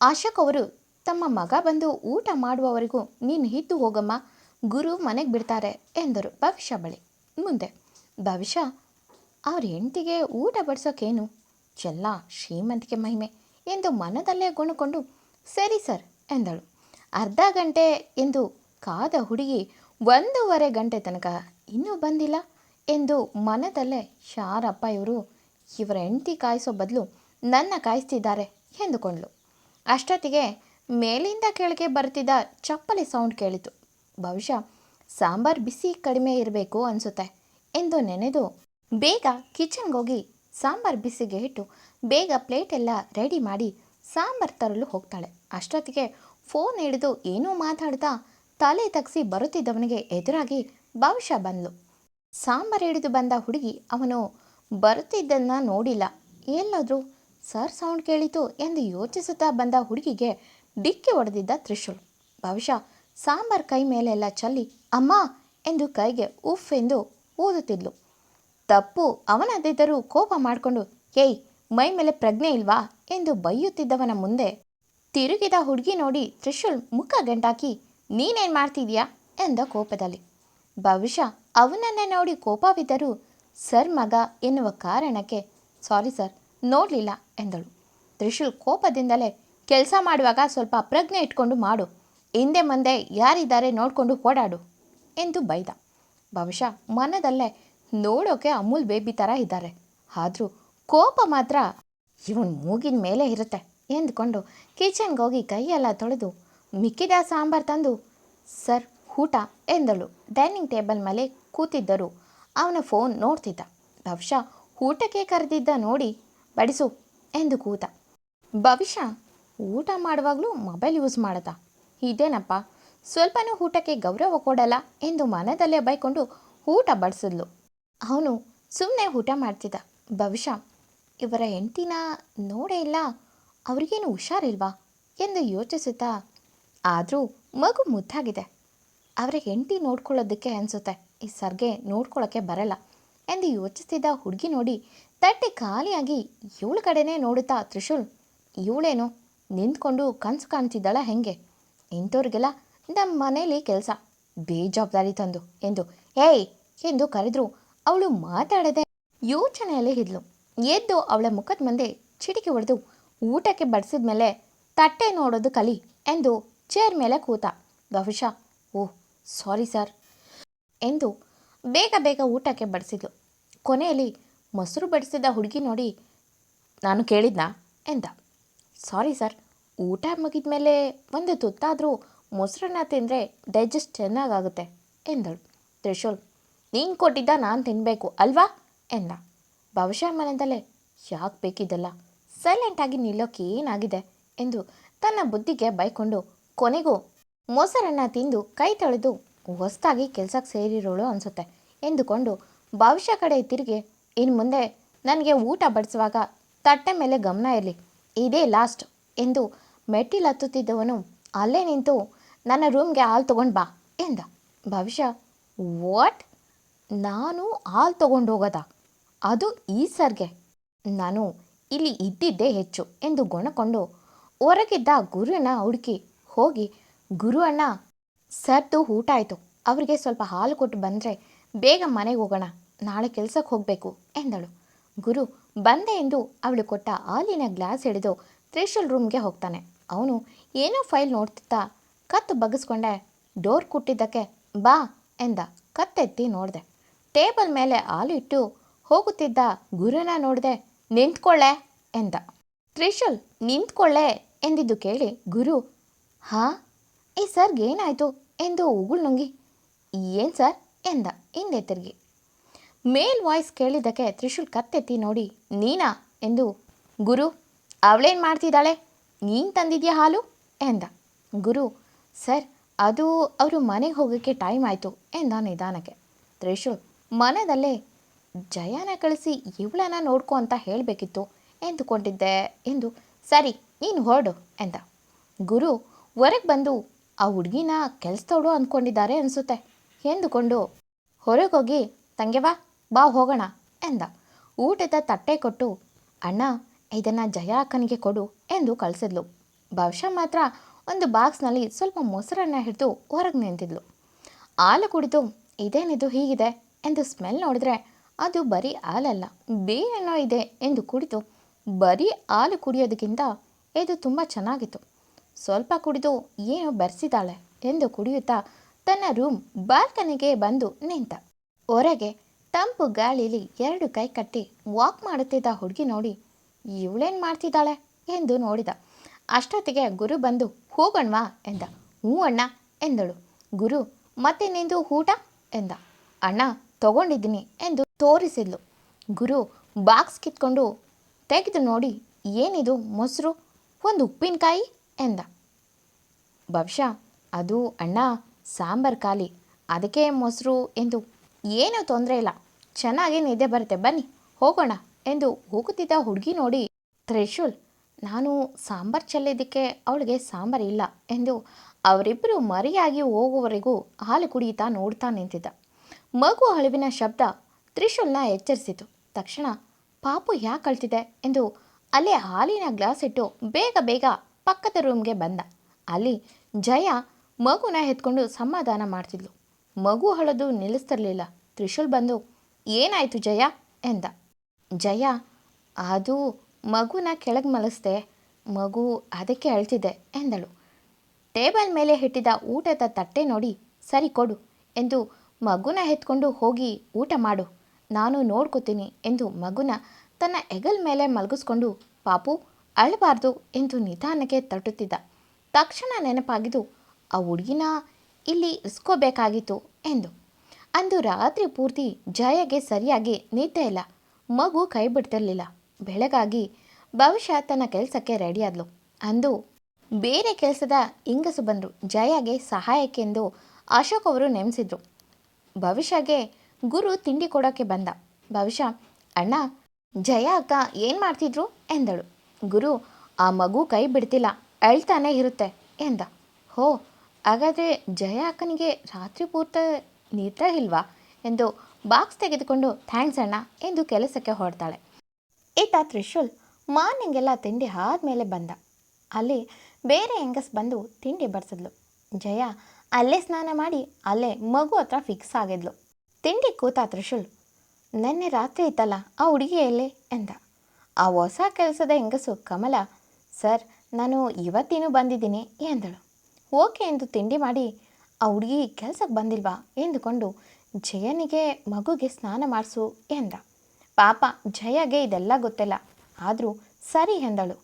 ಆಶಕ್ ಅವರು, ತಮ್ಮ ಮಗ ಬಂದು ಊಟ ಮಾಡುವವರೆಗೂ ನೀನು ಇದ್ದು ಹೋಗಮ್ಮ, ಗುರು ಮನೆಗೆ ಬಿಡ್ತಾರೆ ಎಂದರು ಭವಿಷ್ಯ ಬಳಿ ಮುಂದೆ, ಭವಿಷ್ಯ, ಅವ್ರ ಹೆಂಡತಿಗೆ ಊಟ ಬಡಿಸೋಕೇನು? ಚೆಲ್ಲ, ಶ್ರೀಮಂತಿಕೆ ಮಹಿಮೆ ಎಂದು ಮನದಲ್ಲೇ ಗುಣಕೊಂಡು, ಸರಿ ಸರ್ ಎಂದಳು. ಅರ್ಧ ಗಂಟೆ ಎಂದು ಕಾದ ಹುಡುಗಿ, ಒಂದೂವರೆ ಗಂಟೆ ತನಕ ಇನ್ನೂ ಬಂದಿಲ್ಲ ಎಂದು ಮನದಲ್ಲೇ ಶಾರಪ್ಪ ಇವರು, ಇವರ ಹೆಂಡತಿ ಕಾಯಿಸೋ ಬದಲು ನನ್ನ ಕಾಯಿಸ್ತಿದ್ದಾರೆ ಎಂದುಕೊಂಡ್ಳು. ಅಷ್ಟೊತ್ತಿಗೆ ಮೇಲಿಂದ ಕೆಳಗೆ ಬರ್ತಿದ್ದ ಚಪ್ಪಲಿ ಸೌಂಡ್ ಕೇಳಿತು. ಬಹುಶಃ ಸಾಂಬಾರ್ ಬಿಸಿ ಕಡಿಮೆ ಇರಬೇಕು ಅನಿಸುತ್ತೆ ಎಂದು ನೆನೆದು ಬೇಗ ಕಿಚನ್ಗೆ ಹೋಗಿ ಸಾಂಬಾರ್ ಬಿಸಿಗೆ ಇಟ್ಟು ಬೇಗ ಪ್ಲೇಟ್ ಎಲ್ಲ ರೆಡಿ ಮಾಡಿ ಸಾಂಬಾರ್ ತರಲು ಹೋಗ್ತಾಳೆ. ಅಷ್ಟೊತ್ತಿಗೆ ಫೋನ್ ಹಿಡಿದು ಏನೂ ಮಾತಾಡ್ತಾ ತಲೆ ತಗ್ಸಿ ಬರುತ್ತಿದ್ದವನಿಗೆ ಎದುರಾಗಿ ಬಹುಶಃ ಬಂದ್ಲು. ಸಾಂಬಾರ್ ಹಿಡಿದು ಬಂದ ಹುಡುಗಿ ಅವನು ಬರುತ್ತಿದ್ದನ್ನು ನೋಡಿಲ್ಲ. ಎಲ್ಲಾದರೂ ಸರ್ ಸೌಂಡ್ ಕೇಳಿತು ಎಂದು ಯೋಚಿಸುತ್ತಾ ಬಂದ ಹುಡುಗಿಗೆ ಡಿಕ್ಕಿ ಹೊಡೆದಿದ್ದ ತ್ರಿಶೂಲ್. ಬಹುಶಃ ಸಾಂಬಾರ್ ಕೈ ಮೇಲೆಲ್ಲ ಚಲ್ಲಿ, ಅಮ್ಮ! ಎಂದು ಕೈಗೆ ಉಫ್! ಎಂದು ಊದುತ್ತಿದ್ಲು. ತಪ್ಪು ಅವನದಿದ್ದರೂ ಕೋಪ ಮಾಡಿಕೊಂಡು, ಏಯ್, ಮೈ ಮೇಲೆ ಪ್ರಜ್ಞೆ ಇಲ್ವಾ? ಎಂದು ಬೈಯುತ್ತಿದ್ದವನ ಮುಂದೆ ತಿರುಗಿದ ಹುಡುಗಿ ನೋಡಿ ತ್ರಿಶೂಲ್ ಮುಖ ಗಂಟಾಕಿ, ನೀನೇನು ಮಾಡ್ತಿದ್ಯಾ? ಎಂದ ಕೋಪದಲ್ಲಿ. ಬಹುಶಃ ಅವನನ್ನೇ ನೋಡಿ ಕೋಪವಿದ್ದರೂ, ಸರ್ ಮಗ ಎನ್ನುವ ಕಾರಣಕ್ಕೆ, ಸಾರಿ ಸರ್ ನೋಡಲಿಲ್ಲ ಎಂದಳು. ತ್ರಿಶೂಲ್ ಕೋಪದಿಂದಲೇ ಕೆಲಸ ಮಾಡುವಾಗ ಸ್ವಲ್ಪ ಪ್ರಜ್ಞೆ ಇಟ್ಕೊಂಡು ಮಾಡು. ಹಿಂದೆ ಮುಂದೆ ಯಾರಿದ್ದಾರೆ ನೋಡಿಕೊಂಡು ಓಡಾಡು ಎಂದು ಬೈದ. ಬಹುಶಃ ಮನದಲ್ಲೇ ನೋಡೋಕೆ ಅಮೂಲ್ ಬೇಬಿ ಥರ ಇದ್ದಾರೆ. ಆದರೂ ಕೋಪ ಮಾತ್ರ ಇವನ್ ಮೂಗಿನ ಮೇಲೆ ಇರುತ್ತೆ ಎಂದುಕೊಂಡು ಕಿಚನ್ಗೆ ಹೋಗಿ ಕೈಯೆಲ್ಲ ತೊಳೆದು ಮಿಕ್ಕಿದ ಸಾಂಬಾರು ತಂದು, ಸರ್, ಊಟ, ಎಂದಳು. ಡೈನಿಂಗ್ ಟೇಬಲ್ ಮೇಲೆ ಕೂತಿದ್ದರು ಅವನ ಫೋನ್ ನೋಡ್ತಿದ್ದ. ಬಹುಶಃ ಊಟಕ್ಕೆ ಕರೆದಿದ್ದ ನೋಡಿ ಬಡಿಸು ಎಂದು ಕೂತ. ಭವಿಷ್ಯ ಊಟ ಮಾಡುವಾಗಲೂ ಮೊಬೈಲ್ ಯೂಸ್ ಮಾಡದ. ಇದೇನಪ್ಪ, ಸ್ವಲ್ಪನೂ ಊಟಕ್ಕೆ ಗೌರವ ಕೊಡಲ್ಲ ಎಂದು ಮನದಲ್ಲೇ ಬೈಕೊಂಡು ಊಟ ಬಡಿಸಿದ್ಲು. ಅವನು ಸುಮ್ಮನೆ ಊಟ ಮಾಡ್ತಿದ್ದ. ಭವಿಷ್ಯ ಇವರ ಹೆಂಡತಿನ ನೋಡೇ ಇಲ್ಲ, ಅವ್ರಿಗೇನು ಹುಷಾರಿಲ್ವಾ ಎಂದು ಯೋಚಿಸುತ್ತಾ. ಆದರೂ ಮಗು ಮುದ್ದಾಗಿದೆ. ಅವರ ಹೆಂಡತಿ ನೋಡ್ಕೊಳ್ಳೋದಕ್ಕೆ ಅನಿಸುತ್ತೆ, ಈ ಸರ್ಗೆ ನೋಡ್ಕೊಳ್ಳೋಕ್ಕೆ ಬರಲ್ಲ ಎಂದು ಯೋಚಿಸ್ತಿದ್ದ ಹುಡುಗಿ ನೋಡಿ ತಟ್ಟೆ ಖಾಲಿಯಾಗಿ ಇವಳ ಕಡೆನೇ ನೋಡುತ್ತಾ ತ್ರಿಶೂಲ್, ಇವಳೇನು ನಿಂತ್ಕೊಂಡು ಕನಸು ಕಾಣ್ತಿದ್ದಾಳ ಹೆಂಗೆ? ಇಂಥವ್ರಿಗೆಲ್ಲ ನಮ್ಮ ಮನೇಲಿ ಕೆಲಸ, ಬೇಜವಾಬ್ದಾರಿ ತಂದು ಎಂದು, ಏಯ್ ಎಂದು ಕರೆದ್ರು. ಅವಳು ಮಾತಾಡದೆ ಯೋಚನೆಯಲ್ಲಿ ಇದ್ಲು. ಎದ್ದು ಅವಳ ಮುಖದ ಮುಂದೆ ಚಿಟಿಕೆ ಹೊಡೆದು ಊಟಕ್ಕೆ ಬಡಿಸಿದ ಮೇಲೆ ತಟ್ಟೆ ನೋಡೋದು ಕಲಿ ಎಂದು ಚೇರ್ ಮೇಲೆ ಕೂತ, ಬಹುಶಃ, ಓಹ್, ಸಾರಿ ಸರ್ ಎಂದು ಬೇಗ ಬೇಗ ಊಟಕ್ಕೆ ಬಡಿಸಿದ್ಲು. ಕೊನೆಯಲ್ಲಿ ಮೊಸರು ಬಡಿಸಿದ ಹುಡುಗಿ ನೋಡಿ ನಾನು ಕೇಳಿದ್ನ? ಎಂದ. ಸಾರಿ ಸರ್, ಊಟ ಮುಗಿದ ಮೇಲೆ ಒಂದು ತುತ್ತಾದರೂ ಮೊಸರನ್ನ ತಿಂದರೆ ಡೈಜೆಸ್ಟ್ ಚೆನ್ನಾಗಾಗುತ್ತೆ, ಎಂದಳು. ತ್ರಿಶೂಲ್, ನೀನು ಕೊಟ್ಟಿದ್ದ ನಾನು ತಿನ್ನಬೇಕು ಅಲ್ವಾ? ಎಂದ. ಬಹುಶಃ ಮನದಲ್ಲೇ ಯಾಕೆ ಬೇಕಿದ್ದಲ್ಲ ಸೈಲೆಂಟಾಗಿ ನಿಲ್ಲೋಕೆ ಏನಾಗಿದೆ ಎಂದು ತನ್ನ ಬುದ್ಧಿಗೆ ಬೈಕೊಂಡು ಕೊನೆಗೂ ಮೊಸರನ್ನ ತಿಂದು ಕೈ ತೊಳೆದು ಹೊಸ್ತಾಗಿ ಕೆಲಸಕ್ಕೆ ಸೇರಿರೋಳು ಅನಿಸುತ್ತೆ ಎಂದುಕೊಂಡು ಭವಿಷ್ಯ ಕಡೆ ತಿರುಗಿ ಇನ್ನು ಮುಂದೆ ನನಗೆ ಊಟ ಬಡಿಸುವಾಗ ತಟ್ಟೆ ಮೇಲೆ ಗಮನ ಇರಲಿ. ಇದೇ ಲಾಸ್ಟ್ ಎಂದು ಮೆಟ್ಟಿಲು ಹತ್ತುತ್ತಿದ್ದವನು ಅಲ್ಲೇ ನಿಂತು ನನ್ನ ರೂಮ್ಗೆ ಹಾಲು ತೊಗೊಂಡು ಬಾ ಎಂದ. ಭವಿಷ್ಯ ವಾಟ್ ನಾನು ಹಾಲು ತೊಗೊಂಡು ಹೋಗೋದಾ? ಅದು ಈ ಸರ್ಗೆ. ನಾನು ಇಲ್ಲಿ ಇದ್ದಿದ್ದೇ ಹೆಚ್ಚು ಎಂದು ಗೊಣಕೊಂಡು ಹೊರಗಿದ್ದ ಗುರುನ ಹುಡುಕಿ ಹೋಗಿ ಗುರು ಅಣ್ಣ ಸರ್ದು ಊಟ ಆಯಿತು. ಅವರಿಗೆ ಸ್ವಲ್ಪ ಹಾಲು ಕೊಟ್ಟು ಬಂದರೆ ಬೇಗ ಮನೆಗೆ ಹೋಗೋಣ. ನಾಳೆ ಕೆಲಸಕ್ಕೆ ಹೋಗಬೇಕು ಎಂದಳು. ಗುರು, ಬಂದೆ ಎಂದು ಅವಳು ಕೊಟ್ಟ ಹಾಲಿನ ಗ್ಲಾಸ್ ಹಿಡಿದು ತ್ರಿಶೂಲ್ ರೂಮ್ಗೆ ಹೋಗ್ತಾನೆ. ಅವನು ಏನೋ ಫೈಲ್ ನೋಡ್ತಿತ್ತಾ, ಕತ್ತು ಬಗ್ಗಿಸ್ಕೊಂಡೆ, ಡೋರ್ ಕುಟ್ಟಿದ್ದಕ್ಕೆ ಬಾ ಎಂದ. ಕತ್ತೆತ್ತಿ ನೋಡಿದೆ. ಟೇಬಲ್ ಮೇಲೆ ಹಾಲು ಇಟ್ಟು ಹೋಗುತ್ತಿದ್ದ ಗುರುನ ನೋಡಿದೆ, ನಿಂತ್ಕೊಳ್ಳೆ ಎಂದ. ತ್ರಿಶೂಲ್, ನಿಂತ್ಕೊಳ್ಳೆ ಎಂದಿದ್ದು ಕೇಳಿ ಗುರು, ಹಾ? ಈ ಸರ್ಗೆ ಏನಾಯಿತು ಎಂದು ಉಗುಳು ನುಂಗಿ, ಏನು ಸರ್? ಎಂದ ಹಿಂದೆ ತಿರುಗಿ. ಮೇಲ್ ವಾಯ್ಸ್ ಕೇಳಿದ್ದಕ್ಕೆ ತ್ರಿಶೂಲ್ ಕತ್ತೆತ್ತಿ ನೋಡಿ, ನೀನಾ? ಎಂದು, ಗುರು, ಅವಳೇನು ಮಾಡ್ತಿದ್ದಾಳೆ? ನೀನು ತಂದಿದ್ಯಾ ಹಾಲು? ಎಂದ. ಗುರು, ಸರ್, ಅದು ಅವರು ಮನೆಗೆ ಹೋಗೋಕ್ಕೆ ಟೈಮ್ ಆಯಿತು, ಎಂದ ನಿಧಾನಕ್ಕೆ. ತ್ರಿಶೂಲ್ ಮನೆಯಲ್ಲೇ ಜಯಾನ ಕಳಿಸಿ ಇವಳನ್ನ ನೋಡ್ಕೊ ಅಂತ ಹೇಳಬೇಕಿತ್ತು, ಎಂದುಕೊಂಡಿದ್ದೆ, ಎಂದು, ಸರಿ, ನೀನು ಹೊರಡು, ಎಂದ. ಗುರು, ಹೊರಗೆ ಬಂದು ಆ ಹುಡುಗಿನ ಕೆಲಸದವಳು ಅಂದ್ಕೊಂಡಿದ್ದಾರೆ ಅನಿಸುತ್ತೆ, ಎಂದುಕೊಂಡು ಹೊರಗೋಗಿ ತಂಗೆವಾ ಬಾ ಹೋಗೋಣ ಎಂದ. ಊಟದ ತಟ್ಟೆ ಕೊಟ್ಟು, ಅಣ್ಣ, ಇದನ್ನು ಜಯ ಅಕ್ಕನಿಗೆ ಕೊಡು ಎಂದು ಕಳಿಸಿದ್ಲು. ಬಹುಶಃ ಮಾತ್ರ ಒಂದು ಬಾಕ್ಸ್ನಲ್ಲಿ ಸ್ವಲ್ಪ ಮೊಸರನ್ನ ಹಿಡಿದು ಹೊರಗೆ ನಿಂತಿದ್ಲು. ಹಾಲು ಕುಡಿದು, ಇದೇನಿದು ಹೀಗಿದೆ? ಎಂದು ಸ್ಮೆಲ್ ನೋಡಿದ್ರೆ, ಅದು ಬರೀ ಹಾಲಲ್ಲ, ಬೇರೇನೋ ಇದೆ ಎಂದು ಕುಡಿದು, ಬರೀ ಹಾಲು ಕುಡಿಯೋದಕ್ಕಿಂತ ಇದು ತುಂಬ ಚೆನ್ನಾಗಿತ್ತು. ಸ್ವಲ್ಪ ಕುಡಿದು ಏನೋ ಬೆರೆಸಿದ್ದಾಳೆ ಎಂದು ಕುಡಿಯುತ್ತಾ ತನ್ನ ರೂಮ್ ಬಾಲ್ಕನಿಗೆ ಬಂದು ನಿಂತ. ಹೊರಗೆ ತಂಪು ಗಾಳಿಲಿ ಎರಡು ಕೈ ಕಟ್ಟಿ ವಾಕ್ ಮಾಡುತ್ತಿದ್ದ ಹುಡುಗಿ ನೋಡಿ, ಇವಳೇನು ಮಾಡ್ತಿದ್ದಾಳೆ? ಎಂದು ನೋಡಿದ. ಅಷ್ಟೊತ್ತಿಗೆ ಗುರು ಬಂದು, ಹೋಗಣ್ವಾ? ಎಂದ. ಹ್ಞೂ ಅಣ್ಣ, ಎಂದಳು. ಗುರು, ಮತ್ತೆ ನಿಂದು ಊಟ? ಎಂದ. ಅಣ್ಣ, ತಗೊಂಡಿದ್ದೀನಿ, ಎಂದು ತೋರಿಸಿದ್ಲು. ಗುರು ಬಾಕ್ಸ್ ಕಿತ್ಕೊಂಡು, ತೆಗೆದು ನೋಡಿ, ಏನಿದು ಮೊಸರು? ಒಂದು ಉಪ್ಪಿನಕಾಯಿ, ಎಂದ. ಬಹುಶಃ ಅದು ಅಣ್ಣ, ಸಾಂಬಾರ್ ಖಾಲಿ. ಅದಕ್ಕೆ ಮೊಸರು ಎಂದು ಏನೂ ತೊಂದರೆ ಇಲ್ಲ. ಚೆನ್ನಾಗಿ ನಿದ್ದೆ ಬರುತ್ತೆ. ಬನ್ನಿ, ಹೋಗೋಣ ಎಂದು ಹೋಗುತ್ತಿದ್ದ ಹುಡುಗಿ ನೋಡಿ, ತ್ರಿಶೂಲ್, ನಾನು ಸಾಂಬಾರ್ ಚೆಲ್ಲಿದ್ದಕ್ಕೆ ಅವಳಿಗೆ ಸಾಂಬಾರ್ ಇಲ್ಲ ಎಂದು ಅವರಿಬ್ಬರು ಮರಿಯಾಗಿ ಹೋಗುವವರೆಗೂ ಹಾಲು ಕುಡಿಯುತ್ತಾ ನೋಡ್ತಾ ನಿಂತಿದ್ದ. ಮಗು ಅಳುವಿನ ಶಬ್ದ ತ್ರಿಶೂಲ್ನ ಎಚ್ಚರಿಸಿತು. ತಕ್ಷಣ, ಪಾಪು ಯಾಕೆ ಅಳ್ತಿದೆ? ಎಂದು ಅಲ್ಲೇ ಹಾಲಿನ ಗ್ಲಾಸ್ ಇಟ್ಟು ಬೇಗ ಬೇಗ ಪಕ್ಕದ ರೂಮ್ಗೆ ಬಂದ. ಅಲ್ಲಿ ಜಯ ಮಗುನ ಎತ್ಕೊಂಡು ಸಮಾಧಾನ ಮಾಡ್ತಿದ್ಲು. ಮಗು ಅಳೋದು ನಿಲ್ಲಿಸ್ತಿರ್ಲಿಲ್ಲ. ತ್ರಿಶೂಲ್ ಬಂದು ಏನಾಯಿತು ಜಯ ಎಂದ. ಜಯ, ಅದು ಮಗುನ ಕೆಳಗೆ ಮಲಗಿಸ್ದೆ ಮಗು ಅದಕ್ಕೆ ಅಳ್ತಿದೆ ಎಂದಳು. ಟೇಬಲ್ ಮೇಲೆ ಇಟ್ಟಿದ್ದ ಊಟದ ತಟ್ಟೆ ನೋಡಿ ಸರಿ ಕೊಡು ಎಂದು ಮಗುನ ಎತ್ಕೊಂಡು ಹೋಗಿ ಊಟ ಮಾಡು, ನಾನು ನೋಡ್ಕೋತೀನಿ ಎಂದು ಮಗುನ ತನ್ನ ಹೆಗಲ್ ಮೇಲೆ ಮಲಗಿಸ್ಕೊಂಡು, ಪಾಪು ಅಳಬಾರ್ದು ಎಂದು ನಿಧಾನಕ್ಕೆ ತಟ್ಟುತ್ತಿದ್ದ. ತಕ್ಷಣ ನೆನಪಾಗಿದ್ದು, ಆ ಹುಡುಗಿನ ಇಲ್ಲಿ ಇಸ್ಕೋಬೇಕಾಗಿತ್ತು ಎಂದು. ಅಂದು ರಾತ್ರಿ ಪೂರ್ತಿ ಜಯಗೆ ಸರಿಯಾಗಿ ನಿದ್ದೆ ಇಲ್ಲ. ಮಗು ಕೈ ಬಿಡ್ತಿರ್ಲಿಲ್ಲ. ಬೆಳಗಾಗಿ ಬಹುಶಃ ತನ್ನ ಕೆಲಸಕ್ಕೆ ರೆಡಿಯಾದ್ಲು ಅಂದು ಬೇರೆ ಕೆಲಸದ ಇಂಗಸು ಬಂದರು. ಜಯಗೆ ಸಹಾಯಕ್ಕೆಂದು ಅಶೋಕ್ ಅವರು ನೇಮಿಸಿದ್ರು. ಭವಿಷ್ಯಗೆ ಗುರು ತಿಂಡಿ ಕೊಡೋಕ್ಕೆ ಬಂದ. ಭವಿಷ್ಯ, ಅಣ್ಣ, ಜಯ ಅಕ್ಕ ಏನು ಮಾಡ್ತಿದ್ರು? ಎಂದಳು. ಗುರು, ಆ ಮಗು ಕೈ ಬಿಡ್ತಿಲ್ಲ. ಅಳ್ತಾನೆ ಇರುತ್ತೆ. ಎಂದ. ಹೋ, ಹಾಗಾದರೆ ಜಯ ಅಕ್ಕನಿಗೆ ರಾತ್ರಿ ಪೂರ್ತಿ ನಿದ್ರೆ ಇಲ್ವಾ ಎಂದು ಬಾಕ್ಸ್ ತೆಗೆದುಕೊಂಡು ಥ್ಯಾಂಕ್ಸ್ ಅಣ್ಣ ಎಂದು ಕೆಲಸಕ್ಕೆ ಹೊರಡ್ತಾಳೆ. ಈತ ತ್ರಿಶೂಲ್ ಮಾರ್ನಿಂಗೆಲ್ಲ ತಿಂಡಿ ಆದಮೇಲೆ ಬಂದ. ಅಲ್ಲಿ ಬೇರೆ ಹೆಂಗಸ್ ಬಂದು ತಿಂಡಿ ಬಡಿಸಿದ್ಲು ಜಯ ಅಲ್ಲೇ ಸ್ನಾನ ಮಾಡಿ ಅಲ್ಲೇ ಮಗು ಹತ್ರ ಫಿಕ್ಸ್ ಆಗಿದ್ಲು. ತಿಂಡಿ ಕೂತ ತ್ರಿಶೂಲ್, ನೆನ್ನೆ ರಾತ್ರಿ ಇತ್ತಲ್ಲ ಆ ಹುಡುಗಿ ಎಲ್ಲೇ ಎಂದ. ಆ ಹೊಸ ಕೆಲಸದ ಹೆಂಗಸು ಕಮಲ, ಸರ್, ನಾನು ಇವತ್ತಿನೂ ಬಂದಿದ್ದೀನಿ, ಎಂದಳು. ಓಕೆ ಎಂದು ತಿಂಡಿ ಮಾಡಿ ಆ ಹುಡುಗಿ ಕೆಲಸಕ್ಕೆ ಬಂದಿಲ್ವಾ? ಎಂದುಕೊಂಡು, ಜಯನಿಗೆ ಮಗುಗೆ ಸ್ನಾನ ಮಾಡಿಸು ಎಂದ. ಪಾಪ, ಜಯಗೆ ಇದೆಲ್ಲ ಗೊತ್ತಿಲ್ಲ. ಆದರೂ ಸರಿ ಎಂದಳು.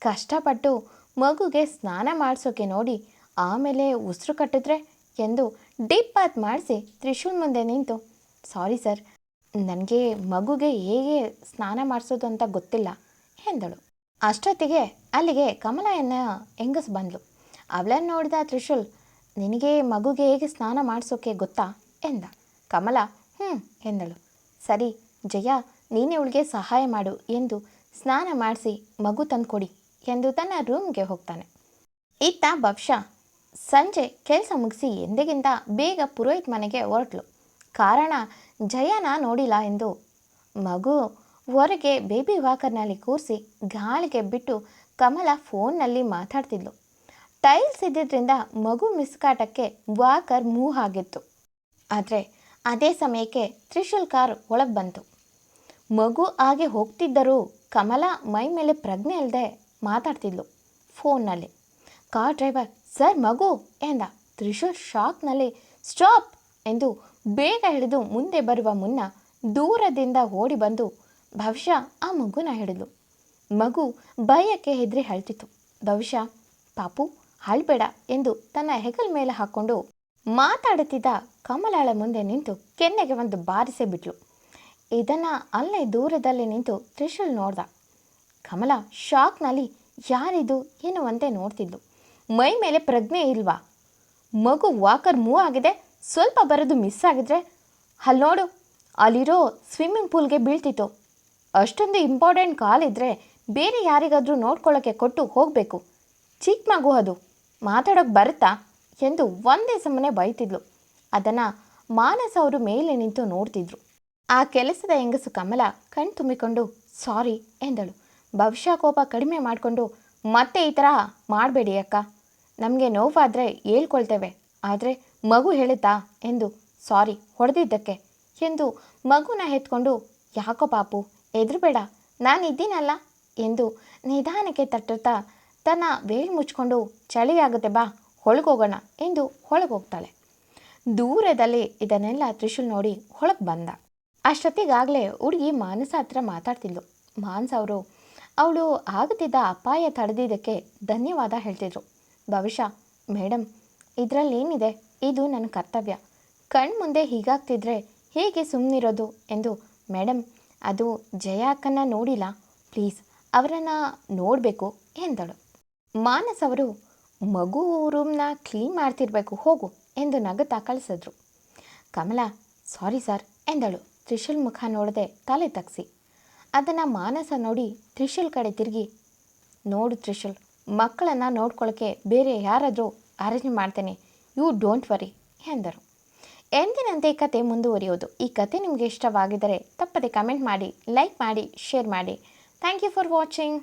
ಕಷ್ಟಪಟ್ಟು ಮಗುಗೆ ಸ್ನಾನ ಮಾಡಿಸೋಕೆ ನೋಡಿ, ಆಮೇಲೆ ಉಸಿರು ಕಟ್ಟಿದ್ರೆ ಎಂದು ಡೀಪ್ ಬಾತ್ ಮಾಡಿಸಿ ತ್ರಿಶೂಲ್ ಮುಂದೆ ನಿಂತು, ಸಾರಿ ಸರ್, ನನಗೆ ಮಗುಗೆ ಹೇಗೆ ಸ್ನಾನ ಮಾಡಿಸೋದು ಅಂತ ಗೊತ್ತಿಲ್ಲ, ಎಂದಳು. ಅಷ್ಟೊತ್ತಿಗೆ ಅಲ್ಲಿಗೆ ಕಮಲಯನ್ನ ಹೆಂಗಸು ಬಂದಳು ಅವಳನ್ನು ನೋಡಿದ ತ್ರಿಶೂಲ್ ನಿನಗೆ ಮಗುಗೆ ಹೇಗೆ ಸ್ನಾನ ಮಾಡಿಸೋಕೆ ಗೊತ್ತಾ ಎಂದ. ಕಮಲ ಹ್ಞೂ ಎಂದಳು. ಸರಿ, ಜಯ, ನೀನೇ ಅವಳಿಗೆ ಸಹಾಯ ಮಾಡು ಎಂದು ಸ್ನಾನ ಮಾಡಿಸಿ ಮಗು ತಂದುಕೊಡಿ ಎಂದು ತನ್ನ ರೂಮ್ಗೆ ಹೋಗ್ತಾನೆ. ಇತ್ತ ಭವಿಷ್ಯ. ಸಂಜೆ ಕೆಲಸ ಮುಗಿಸಿ ಎಂದಿಗಿಂತ ಬೇಗ ಪುರೋಹಿತ್ ಮನೆಗೆ ಹೊರಟ್ಲು. ಕಾರಣ, ಜಯನ ನೋಡಿಲ್ಲ ಎಂದು ಮಗು ಹೊರಗೆ ಬೇಬಿ ವಾಕರ್ನಲ್ಲಿ ಕೂರಿಸಿ ಗಾಳಿಗೆ ಬಿಟ್ಟು ಕಮಲ ಫೋನ್ನಲ್ಲಿ ಮಾತಾಡ್ತಿದ್ಲು. ಟೈಲ್ಸ್ ಇದ್ದಿದ್ದರಿಂದ ಮಗು ಮಿಸ್ಕಾಟಕ್ಕೆ ವಾಕರ್ ಮೂವ್ ಆಗಿತ್ತು ಆದರೆ ಅದೇ ಸಮಯಕ್ಕೆ ತ್ರಿಶೂಲ್ ಕಾರ್ ಒಳಗೆ ಬಂತು. ಮಗು ಹಾಗೆ ಹೋಗ್ತಿದ್ದರೂ ಕಮಲ ಮೈ ಮೇಲೆ ಪ್ರಜ್ಞೆ ಇಲ್ಲದೆ ಮಾತಾಡ್ತಿದ್ಲು ಫೋನ್ನಲ್ಲಿ. ಕಾರ್ ಡ್ರೈವರ್, ಸರ್, ಮಗು, ಎಂದ. ತ್ರಿಶೂಲ್ ಶಾಕ್ನಲ್ಲಿ, ಸ್ಟಾಪ್! ಎಂದು ಬೇಗ ಹಿಡಿದು ಮುಂದೆ ಬರುವ ಮುನ್ನ ದೂರದಿಂದ ಓಡಿ ಬಂದು ಭವಿಷ್ಯ ಆ ಮಗುನ ಹಿಡಿದ್ಲು. ಮಗು ಭಯಕ್ಕೆ ಹೆದರಿ ಹೇಳ್ತಿತ್ತು ಭವಿಷ್ಯ ಪಾಪು ಅಳ್ಬೇಡ ಎಂದು ತನ್ನ ಹೆಗಲ್ ಮೇಲೆ ಹಾಕ್ಕೊಂಡು ಮಾತಾಡುತ್ತಿದ್ದ ಕಮಲಾಳ ಮುಂದೆ ನಿಂತು ಕೆನ್ನೆಗೆ ಒಂದು ಬಾರಿಸೆ ಬಿಟ್ಲು. ಇದನ್ನು ಅಲ್ಲೇ ದೂರದಲ್ಲಿ ನಿಂತು ತ್ರಿಶೂಲ್ ನೋಡ್ದ. ಕಮಲ ಶಾಕ್ನಲ್ಲಿ ಯಾರಿದು ಏನು ಅಂತೆ ನೋಡ್ತಿದ್ಲು. ಮೈ ಮೇಲೆ ಪ್ರಜ್ಞೆ ಇಲ್ವಾ? ಮಗು ವಾಕರ್ ಮೂವ್ ಆಗಿದೆ, ಸ್ವಲ್ಪ ಬರೋದು ಮಿಸ್ ಆಗಿದ್ರೆ? ಅಲ್ಲಿ ನೋಡು, ಅಲ್ಲಿರೋ ಸ್ವಿಮ್ಮಿಂಗ್ ಪೂಲ್ಗೆ ಬೀಳ್ತಿತ್ತು. ಅಷ್ಟೊಂದು ಇಂಪಾರ್ಟೆಂಟ್ ಕಾಲಿದ್ರೆ ಬೇರೆ ಯಾರಿಗಾದರೂ ನೋಡ್ಕೊಳ್ಳೋಕ್ಕೆ ಕೊಟ್ಟು ಹೋಗಬೇಕು. ಚಿಕ್ಕ ಮಗು ಅದು. ಮಾತಾಡೋಕ್ಕೆ ಬರುತ್ತಾ ಎಂದು ಒಂದೇ ಸಮನೆ ಬೈತಿದ್ಲು. ಅದನ್ನು ಮಾನಸ ಅವರು ಮೇಲೆ ನಿಂತು ನೋಡ್ತಿದ್ರು. ಆ ಕೆಲಸದ ಹೆಂಗಸು ಕಮಲ ಕಣ್ ತುಂಬಿಕೊಂಡು, ಸಾರಿ, ಎಂದಳು. ಭವಿಷ್ಯ ಕೋಪ ಕಡಿಮೆ ಮಾಡಿಕೊಂಡು, ಮತ್ತೆ ಈ ಥರ ಮಾಡಬೇಡಿ ಅಕ್ಕ. ನಮಗೆ ನೋವಾದರೆ ಹೇಳ್ಕೊಳ್ತೇವೆ. ಆದರೆ ಮಗು ಹೇಳುತ್ತಾ? ಎಂದು, ಸಾರಿ, ಹೊಡೆದಿದ್ದಕ್ಕೆ, ಎಂದು ಮಗುನ ಎತ್ಕೊಂಡು, ಯಾಕೋ ಪಾಪು ಎದುರುಬೇಡ ನಾನಿದ್ದೀನಲ್ಲ ಎಂದು ನಿಧಾನಕ್ಕೆ ತಟ್ಟುತ್ತಾ ತನ್ನ ವೇಲ್ ಮುಚ್ಕೊಂಡು ಚಳಿ ಆಗುತ್ತೆ ಬಾ, ಹೊಳಗೋಗೋಣ ಎಂದು ಹೊಳಗೋಗ್ತಾಳೆ. ದೂರದಲ್ಲಿ ಇದನ್ನೆಲ್ಲ ತ್ರಿಶೂಲ್ ನೋಡಿ ಹೊಳಗೆ ಬಂದ. ಅಷ್ಟೊತ್ತಿಗಾಗಲೇ ಹುಡುಗಿ ಮಾನಸ ಹತ್ರ ಮಾತಾಡ್ತಿದ್ಲು. ಮಾನಸ ಅವರು, ಅವಳು ಆಗುತ್ತಿದ್ದ ಅಪಾಯ ತಡೆದಿದ್ದಕ್ಕೆ ಧನ್ಯವಾದ ಹೇಳ್ತಿದ್ರು. ಭವಿಷ್ಯ ಮೇಡಮ್ ಇದರಲ್ಲೇನಿದೆ ಇದು ನನ್ನ ಕರ್ತವ್ಯ. ಕಣ್ಮುಂದೆ ಹೀಗಾಗ್ತಿದ್ರೆ ಹೇಗೆ ಸುಮ್ಮನಿರೋದು ಎಂದು ಮೇಡಮ್ ಅದು ಜಯ ನೋಡಿಲ್ಲ. ಪ್ಲೀಸ್, ಅವರನ್ನು ನೋಡಬೇಕು ಎಂದಳು. ಮಾನಸ್ ಅವರು, ಮಗು ರೂಮ್ನ ಕ್ಲೀನ್ ಮಾಡ್ತಿರ್ಬೇಕು, ಹೋಗು, ಎಂದು ನಗುತ್ತಾ ಕಳಿಸಿದ್ರು. ಕಮಲ ಸಾರಿ ಸರ್ ಎಂದಳು. ತ್ರಿಶೂಲ್ ಮುಖ ನೋಡದೆ ತಲೆ ತಗ್ಸಿ. ಅದನ್ನು ಮಾನಸ ನೋಡಿ ತ್ರಿಶೂಲ್ ಕಡೆ ತಿರುಗಿ, ನೋಡು ತ್ರಿಶೂಲ್, ಮಕ್ಕಳನ್ನು ನೋಡ್ಕೊಳ್ಳೋಕ್ಕೆ ಬೇರೆ ಯಾರಾದರೂ ಅರೇಂಜ್ ಮಾಡ್ತೇನೆ. ಯು ಡೋಂಟ್ ವರಿ ಎಂದರು. ಎಂದಿನಂತೆ ಕತೆ ಮುಂದುವರಿಯೋದು. ಈ ಕತೆ ನಿಮಗೆ ಇಷ್ಟವಾಗಿದ್ದರೆ ತಪ್ಪದೆ ಕಮೆಂಟ್ ಮಾಡಿ ಲೈಕ್ ಮಾಡಿ ಶೇರ್ ಮಾಡಿ. Thank you for watching